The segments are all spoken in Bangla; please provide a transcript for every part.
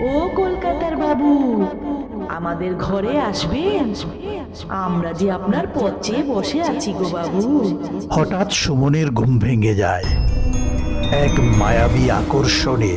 ও কলকাতার বাবু, আমাদের ঘরে আসবেন আমরা যে আপনার পথ বসে আছি গো বাবু। হঠাৎ সুমনের ঘুম ভেঙে যায়। এক মায়াবী আকর্ষণে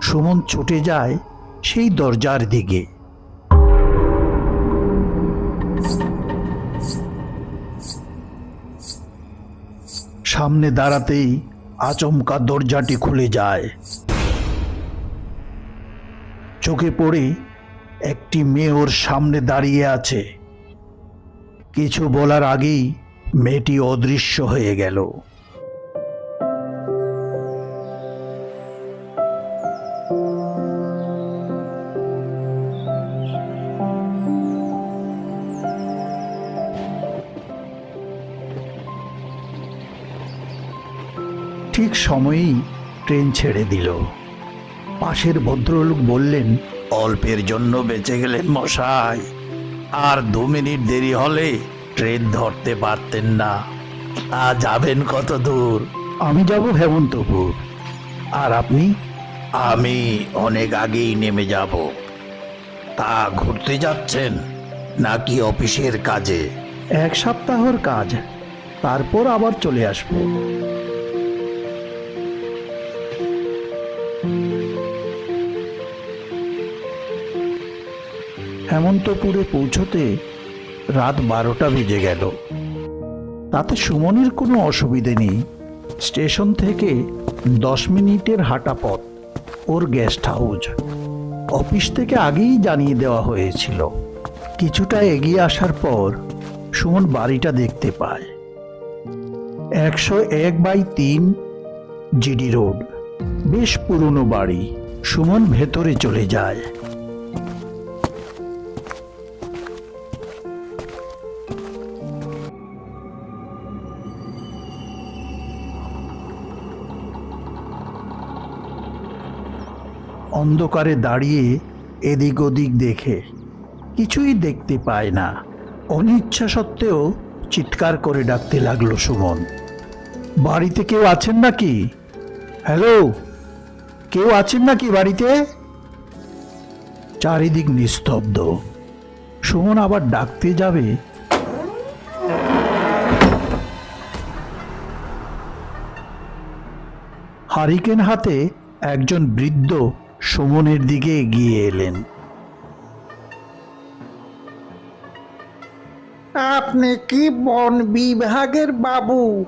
সুমন ছুটে যায় সেই দরজার দিকে। সামনে দাঁড়াতেই আচমকা দরজাটি খুলে যায়। চোখে পড়ে একটি মেয়ে ওর সামনে দাঁড়িয়ে আছে। কিছু বলার আগেই মেয়েটি অদৃশ্য হয়ে গেল। ঠিক সময়েই ট্রেন ছেড়ে দিল। পাশের ভদ্রলোক বললেন অল্পের জন্য বেঁচে গেলেন মশাই। আর দু মিনিট দেরি হলে ট্রেন ধরতে পারতেন না। আ যাবেন কত দূর? আমি যাব হেমন্তপুর। আর আপনি? আমি অনেক আগেই নেমে যাব। তা ঘুরতে যাচ্ছেন নাকি অফিসের কাজে? এক সপ্তাহর কাজ। তারপর আবার চলে আসব। হেমন্তপুরে পৌঁছতে রাত বারোটা বেজে গেল। তাতে সুমনের কোনো অসুবিধে নেই। স্টেশন থেকে দশ মিনিটের হাঁটা পথ, ওর গেস্ট হাউস অফিস থেকে আগেই জানিয়ে দেওয়া হয়েছিল। কিছুটা এগিয়ে আসার পর সুমন বাড়িটা দেখতে পায়। একশো এক বাই তিন জিডি রোড, বেশ পুরনো বাড়ি। সুমন ভেতরে চলে যায়। অন্ধকারে দাঁড়িয়ে এদিক ওদিক দেখে কিছুই দেখতে পায় না। অনিচ্ছা সত্ত্বেও চিৎকার করে ডাকতে লাগল সুমন। বাড়িতে কেউ আছেন নাকি? হ্যালো? কেউ আছেন নাকি বাড়িতে? চারিদিক নিস্তব্ধ। সুমন আবার ডাকতে যাবে। হারিকেন হাতে একজন বৃদ্ধ সুমনের দিকে এগিয়ে এলেন। আপনি কি বন বিভাগের বাবু?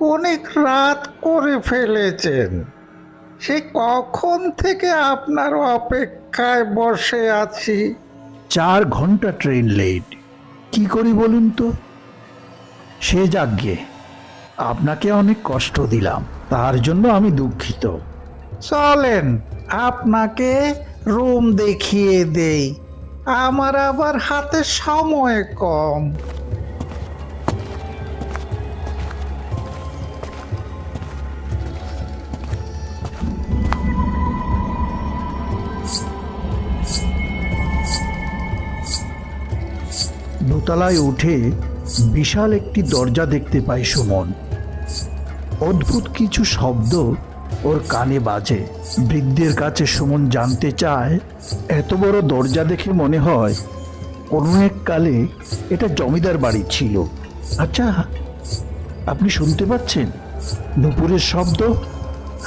অনেক রাত করে ফেলেছেন। সে কখন থেকে আপনার অপেক্ষায় বসে আছি? চার ঘণ্টা ট্রেন লেট। কি করি বলুন তো? সে যাগ্যে আপনাকে অনেক কষ্ট দিলাম তার জন্য আমি দুঃখিত। চলেন, আপনাকে রুম দেখিয়ে দেই। আমার আবার হাতে সময় কম। দোতলায় উঠে বিশাল একটি দরজা দেখতে পায় সুমন। অদ্ভুত কিছু শব্দ ওর কানে বাজে। বৃদ্ধের কাছে সুমন জানতে চায়, এত বড় দরজা দেখে মনে হয় কোনো এক কালে এটা জমিদার বাড়ি ছিল। আচ্ছা আপনি শুনতে পাচ্ছেন? দুপুরের শব্দ?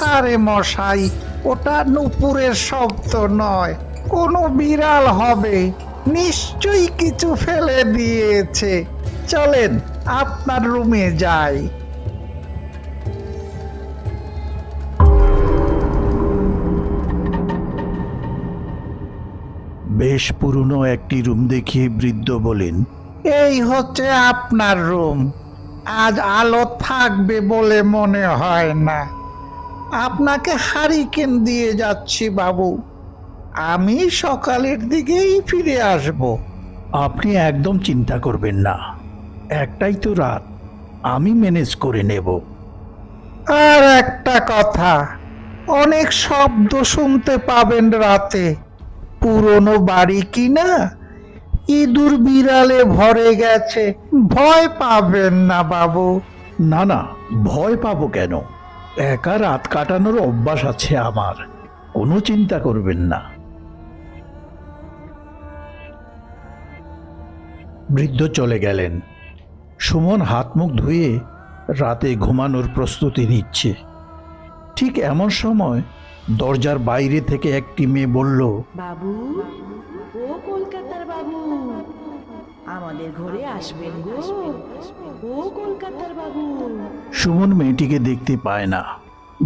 আরে মশাই, ওটা নুপুরের শব্দ নয়। কোনো বিড়াল হবে। নিশ্চয়ই কিছু ফেলে দিয়েছে। চলেন, আপনার রুমে যাই। বেশ পুরনো একটি রুম দেখিয়ে বৃদ্ধ বলেন, এই হচ্ছে আপনার রুম। আজ আলো থাকবে বলে মনে হয় না। আপনাকে হারিকেন দিয়ে যাচ্ছি, বাবু। আমি সকালের দিকেই ফিরে আসব। আপনি একদম চিন্তা করবেন না। একটাই তো রাত। আমি ম্যানেজ করে নেব। আর একটা কথা, অনেক শব্দ শুনতে পাবেন রাতে। পুরনো বাড়ি কিনা? ইঁদুর বিড়ালে ভরে গেছে, ভয় পাবেন না বাবু। না না, ভয় পাবো কেন? একা রাত কাটানোর অভ্যাস আছে আমার, কোনো চিন্তা করবেন না। বৃদ্ধ চলে গেলেন। সুমন হাত মুখ ধুয়ে রাতে ঘুমানোর প্রস্তুতি নিচ্ছে। ঠিক এমন সময় দরজার বাইরে থেকে একটি মেয়ে বলল বাবু ও কলকাতার বাবু। আমাদের ঘরে আসবেন গো। ও কলকাতার বাবু। সুমন মেয়েটিকে দেখতে পায় না।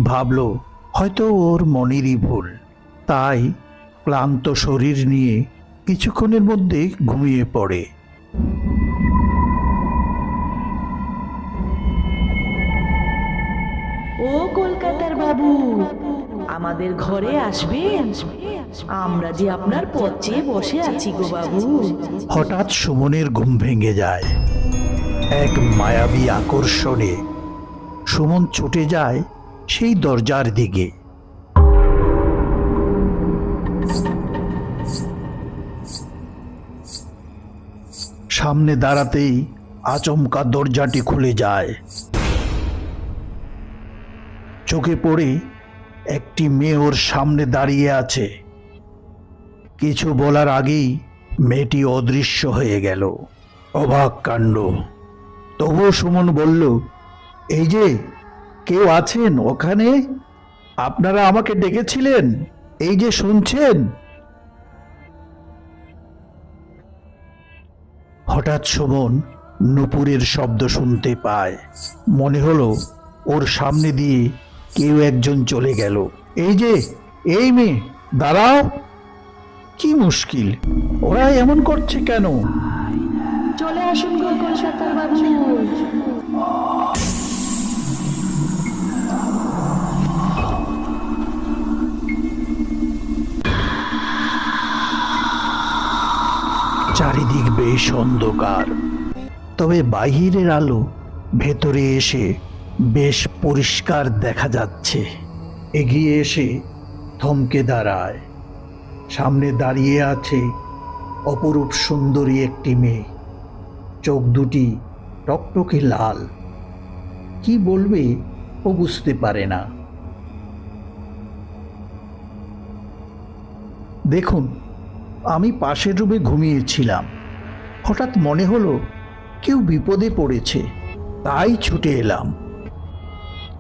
ভাবল হয়তো ওর মনেরই ভুল। তাই ক্লান্ত শরীর নিয়ে কিছুক্ষণের মধ্যে ঘুমিয়ে পড়ে। ও কলকাতার বাবু। আমাদের ঘরে আসবেন আমরা যে আপনার পথ বসে আছি গো বাবু। হঠাৎ সুমনের ঘুম ভেঙে যায়। এক মায়াবী আকর্ষণে সুমন ছুটে যায় সেই দরজার দিকে। সামনে দাঁড়াতেই আচমকা দরজাটি খুলে যায়। চোখে পড়ে একটি মেয়ে ওর সামনে দাঁড়িয়ে আছে। কিছু বলার আগেই মেয়েটি অদৃশ্য হয়ে গেল। অবাক কাণ্ড। তবুও সুমন বলল, এই যে, কেউ আছেন ওখানে? আপনারা আমাকে ডেকেছিলেন, এই যে শুনছেন? হঠাৎ সুমন নুপুরের শব্দ শুনতে পায়। মনে হলো ওর সামনে দিয়ে কেউ একজন চলে গেল। এই যে এই মেয়ে দাঁড়াও। কি মুশকিল। ওরা এমন করছে কেন? চলে আসুন বাবু চারিদিক বেশ অন্ধকার। তবে বাহিরের আলো ভেতরে এসে বেশ পরিষ্কার দেখা যাচ্ছে। এগিয়ে এসে থমকে দাঁড়ায়। সামনে দাঁড়িয়ে আছে অপরূপ সুন্দরী একটি মেয়ে। চোখ দুটি টকটকে লাল। কি বলবে ও বুঝতে পারে না। দেখুন, আমি পাশের রুমে ঘুমিয়েছিলাম। হঠাৎ মনে হলো কেউ বিপদে পড়েছে। তাই ছুটে এলাম।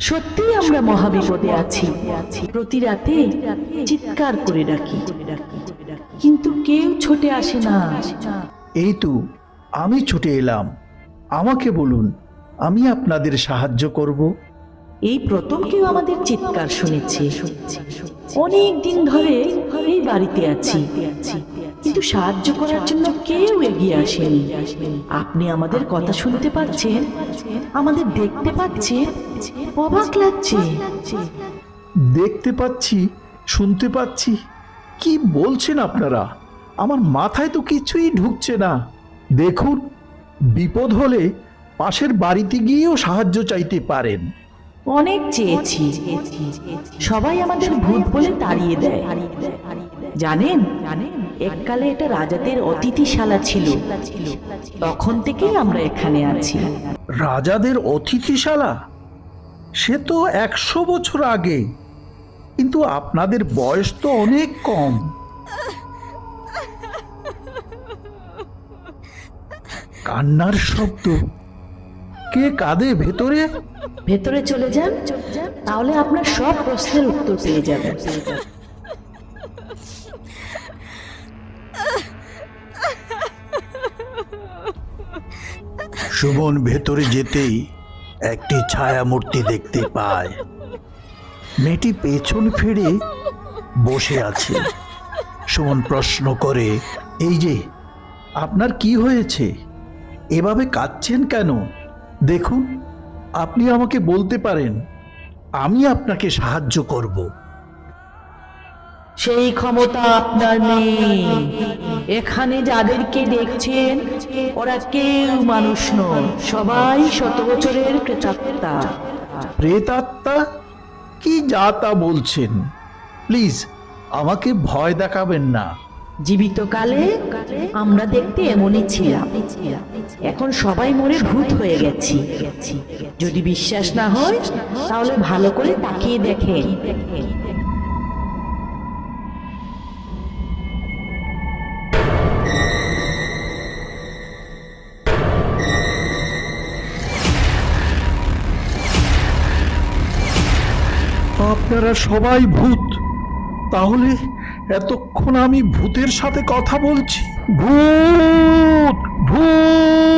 সত্যি আমরা মহাবিপদে আছি। প্রতি রাতে চিৎকার করে ডাকি। কিন্তু কেউ ছুটে আসে না। এই তো আমি ছুটে এলাম। আমাকে বলুন আমি আপনাদের সাহায্য করব? এই প্রথম কেউ আমাদের চিৎকার শুনেছে। অনেক দিন ধরে এই বাড়িতে আছি। কিন্তু সাহায্য করার জন্য কেউ এগিয়ে আসেনি। আপনি আমাদের কথা শুনতে পাচ্ছেন আমাদের দেখতে পাচ্ছেন অবাক লাগছে। দেখতে পাচ্ছি শুনতে পাচ্ছি। কি বলছেন আপনারা? আমার মাথায় তো কিছুই ঢুকছে না। দেখুন বিপদ হলে পাশের বাড়িতে গিয়েও সাহায্য চাইতে পারেন। অনেক চেয়েছি। সবাই আমাদের ভূত বলে তাড়িয়ে দেয়। জানেন এককালে এটা রাজাদের অতিথিশালা ছিল। তখন থেকেই আমরা এখানে আছি। রাজাদের অতিথিশালা? সে তো একশো বছর আগে। কিন্তু আপনাদের বয়স তো অনেক কম। কান্নার শব্দ। কে কাঁদে ভেতরে? ভেতরে চলে যান। তাহলে আপনার সব প্রশ্নের উত্তর পেয়ে যাবেন। সুমন ভেতরে যেতেই একটি ছায়া মূর্তি দেখতে পায়। মেয়েটি পেছন ফিরে বসে আছে। সুমন প্রশ্ন করে, এই যে, আপনার কি হয়েছে? এভাবে কাঁদছেন কেন? দেখুন, আপনি আমাকে বলতে পারেন, আমি আপনাকে সাহায্য করব। সেই ক্ষমতা আপনার নেই। এখানে যাদেরকে দেখছেন ওরা কেউ মানুষ নয় সবাই শত বছরের প্রেতাত্মা। প্রেতাত্মা? কি যা তা বলছেন? প্লিজ আমাকে ভয় দেখাবেন না। জীবিত কালে আমরা দেখতে এমনই ছিলাম। এখন সবাই মরে ভূত হয়ে গেছি। যদি বিশ্বাস না হয় তাহলে ভালো করে তাকিয়ে দেখেন। আপনারা সবাই ভূত। তাহলে এতক্ষণ আমি ভূতের সাথে কথা বলছি। ভূত! ভূত!